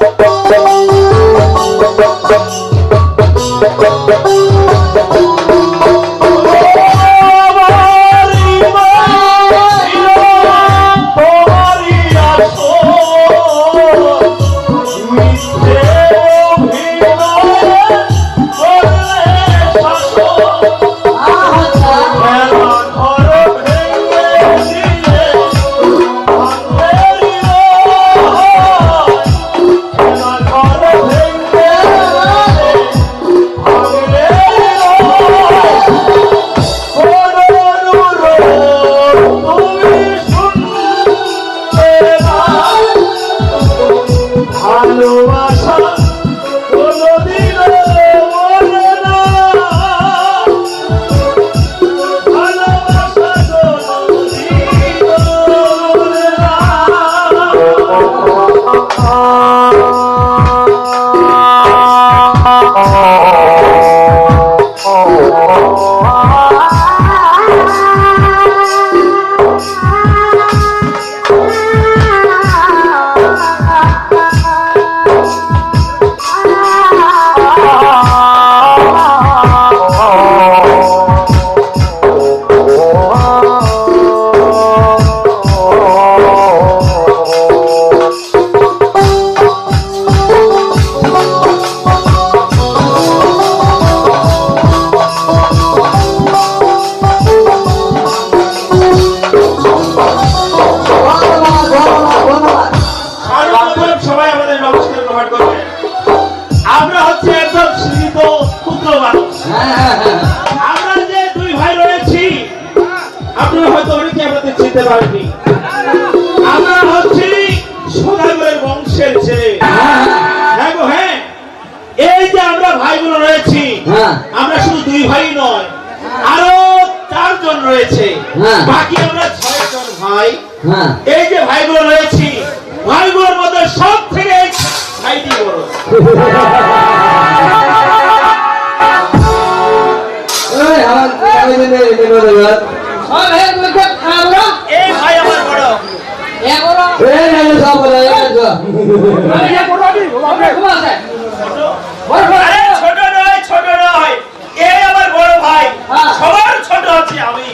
Thank you. Hello. আমরা হচ্ছে একদম সীমিত ক্ষুদ্র মানুষ। আমরা যে দুই ভাই রয়েছি আপনারা হয়তো অনেকে আমাদের চিনতে পারেননি। আমরা হচ্ছি সদাগরের বংশের ছেলে। হ্যাঁ। গো হ্যাঁ? এই যে আমরা ভাইগুলো রয়েছি হ্যাঁ। আমরা শুধু দুই ভাই নয় আরও চারজন রয়েছে। হ্যাঁ। বাকি আমরা ছয় জন ভাই। হ্যাঁ। এই যে ভাইগুলো রয়েছি ভাইগুলোর মধ্যে সব থেকে ভাইটি বড়। বড়। ভাই। হ্যাঁ। সবার ছোট আছি আমি।